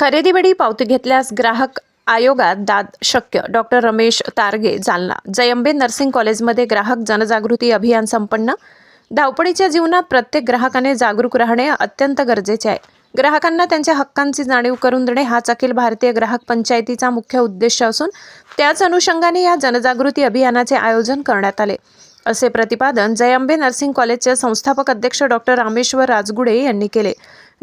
खरेदीवेळी पावती घेतल्यास ग्राहक आयोगात दाद शक्य. डॉक्टर रमेश तारगे जालना. जयंबे नर्सिंग कॉलेजमध्ये ग्राहक जनजागृती अभियान संपन्न. धावपळीच्या जीवनात प्रत्येक ग्राहकाने जागरूक राहणे अत्यंत गरजेचे आहे. ग्राहकांना त्यांच्या हक्कांची जाणीव करून देणे हाच अखिल भारतीय ग्राहक पंचायतीचा मुख्य उद्देश असून त्याच अनुषंगाने या जनजागृती अभियानाचे आयोजन करण्यात आले. असे प्रतिपादन जयंबे नर्सिंग कॉलेजचे संस्थापक अध्यक्ष डॉक्टर रामेश्वर राजगुडे यांनी केले.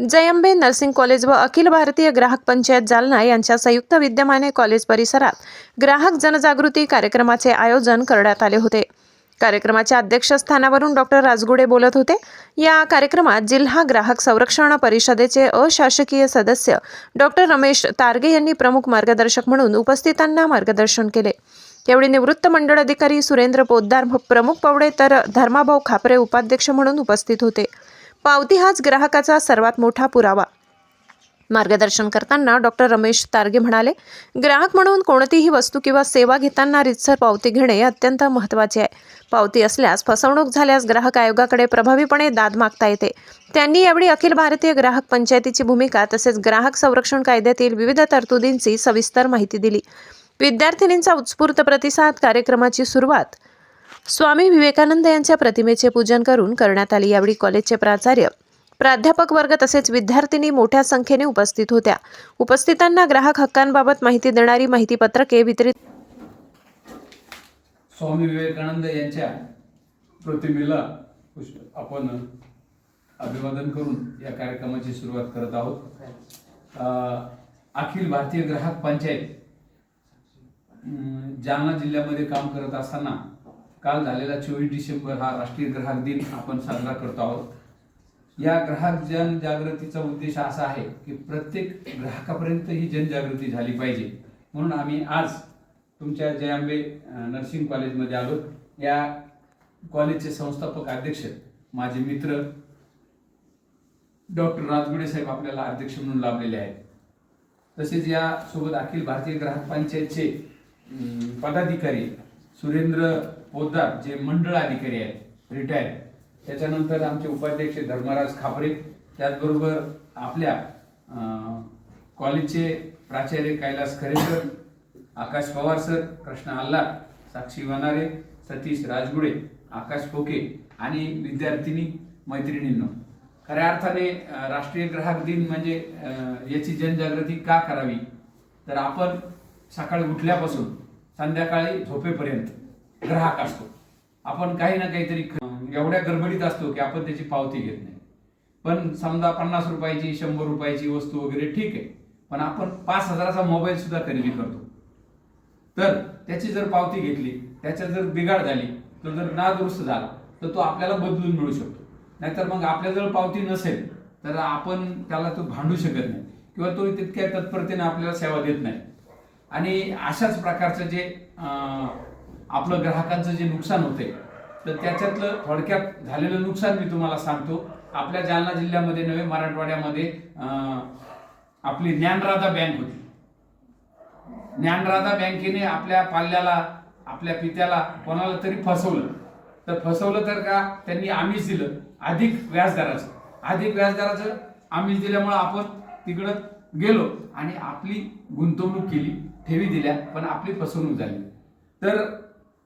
जयंबे नर्सिंग कॉलेज व अखिल भारतीय ग्राहक पंचायत जालना यांच्या संयुक्त विद्यमाने कॉलेज परिसरात ग्राहक जनजागृती कार्यक्रमाचे आयोजन करण्यात आले होते. कार्यक्रमाच्या अध्यक्षस्थानावरून डॉक्टर राजगुडे बोलत होते. या कार्यक्रमात जिल्हा ग्राहक संरक्षण परिषदेचे अशासकीय सदस्य डॉक्टर रमेश तारगे यांनी प्रमुख मार्गदर्शक म्हणून उपस्थितांना मार्गदर्शन केले. यावेळी निवृत्त मंडळ अधिकारी सुरेंद्र पोद्दार प्रमुख पवडे तर धर्माभाऊ खापरे उपाध्यक्ष म्हणून उपस्थित होते. पावती हाच ग्राहकाचा सर्वात मोठा पुरावा. मार्गदर्शन करताना डॉक्टर रमेश तारगे म्हणाले ग्राहक म्हणून कोणतीही वस्तू किंवा सेवा घेताना रितसर पावती घेणे अत्यंत महत्त्वाचे आहे. पावती असल्यास फसवणूक झाल्यास ग्राहक आयोगाकडे प्रभावीपणे दाद मागता येते. त्यांनी यावेळी अखिल भारतीय ग्राहक पंचायतीची भूमिका तसेच ग्राहक संरक्षण कायद्यातील विविध तरतुदींची सविस्तर माहिती दिली. विद्यार्थिनींचा उत्स्फूर्त प्रतिसाद कार्यक्रमाची सुरुवात स्वामी विवेकानंद यांच्या प्रतिमेचे पूजन करून करण्यात आले यावेळी कॉलेजचे प्राचार्य. प्राध्यापक वर्ग तसेच विद्यार्थिनी मोठ्या संख्येने उपस्थित होत्या. उपस्थितांना ग्राहक हक्कांबाबत माहिती देणारी माहिती पत्रके वितरित स्वामी विवेकानंद यांच्या प्रतिमेला आपण अभिवादन करून या कार्यक्रमाची सुरुवात करत आहोत. अखिल भारतीय ग्राहक पंचायत जालना जिल्ह्यामध्ये काम करत असताना काल झालेला चोवीस डिसेंबर हा राष्ट्रीय ग्राहक दिन आपण साजरा करतो आहोत. या ग्राहक जनजागृतीचा उद्देश असा आहे की प्रत्येक ग्राहकापर्यंत ही जनजागृती झाली पाहिजे. म्हणून आम्ही आज तुमच्या जयांबे नर्सिंग कॉलेजमध्ये आलो. या कॉलेजचे संस्थापक अध्यक्ष माझे मित्र डॉक्टर राजगुडे साहेब आपल्याला अध्यक्ष म्हणून लाभलेले आहेत. तसेच यासोबत अखिल भारतीय ग्राहक पंचायतचे पदाधिकारी सुरेंद्र पोद्दार जे मंडळ अधिकारी आहेत रिटायर त्याच्यानंतर आमचे उपाध्यक्ष धर्मराज खापरे त्याचबरोबर आपल्या कॉलेजचे प्राचार्य कैलास खरेकर आकाश पवार सर कृष्णा आल्ला साक्षी वनारे सतीश राजगुडे आकाश फोके आणि विद्यार्थिनी मैत्रिणींनो. खऱ्या अर्थाने राष्ट्रीय ग्राहक दिन म्हणजे याची जनजागृती का करावी? तर आपण सकाळी उठल्यापासून संध्याकाळी झोपेपर्यंत ग्राहक असतो. आपण काही ना काहीतरी एवढ्या गडबडीत असतो की आपण त्याची पावती घेत नाही. पण समजा पन्नास रुपयाची शंभर रुपयाची वस्तू वगैरे ठीक आहे. पण आपण पाच हजाराचा मोबाईल सुद्धा खरेदी करतो. तर त्याची जर पावती घेतली त्याच्यात जर बिघाड झाली तो जर नादुरुस्त झाला तर तो आपल्याला बदलून मिळू शकतो. नाहीतर मग आपल्याजवळ पावती नसेल तर आपण त्याला तो भांडू शकत नाही. किंवा तो तितक्या तत्परतेने आपल्याला सेवा देत नाही. आणि अशाच प्रकारचं जे अं, आपलं ग्राहकांचं जे नुकसान होते तर त्याच्यातलं थोडक्यात झालेलं नुकसान मी तुम्हाला सांगतो. आपल्या जालना जिल्ह्यामध्ये नवे मराठवाड्यामध्ये आपली ज्ञानराधा बँक होती. ज्ञानराधा बँकेने आपल्या पाल्याला आपल्या पित्याला कोणाला तरी फसवलं. तर फसवलं तर का? त्यांनी आम्हीच दिलं. अधिक व्याजदराचं. अधिक व्याजदराचं आमिष दिल्यामुळं आपण तिकडं गेलो आणि आपली गुंतवणूक केली. ठेवी दिल्या पण आपली फसवणूक झाली. तर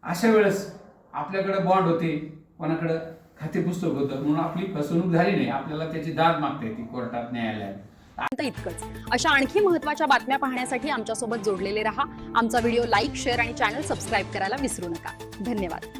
अशा वेळेस आपल्याकडं बॉन्ड होते कोणाकडं खाते पुस्तक होतं म्हणून आपली फसवणूक झाली नाही. आपल्याला त्याची दाद मागता येते कोर्टात न्यायालयात. आता इतकंच. अशा आणखी महत्त्वाच्या बातम्या पाहण्यासाठी आमच्यासोबत जोडलेले रहा. आमचा व्हिडिओ लाईक शेअर आणि चॅनल सबस्क्राईब करायला विसरू नका. धन्यवाद.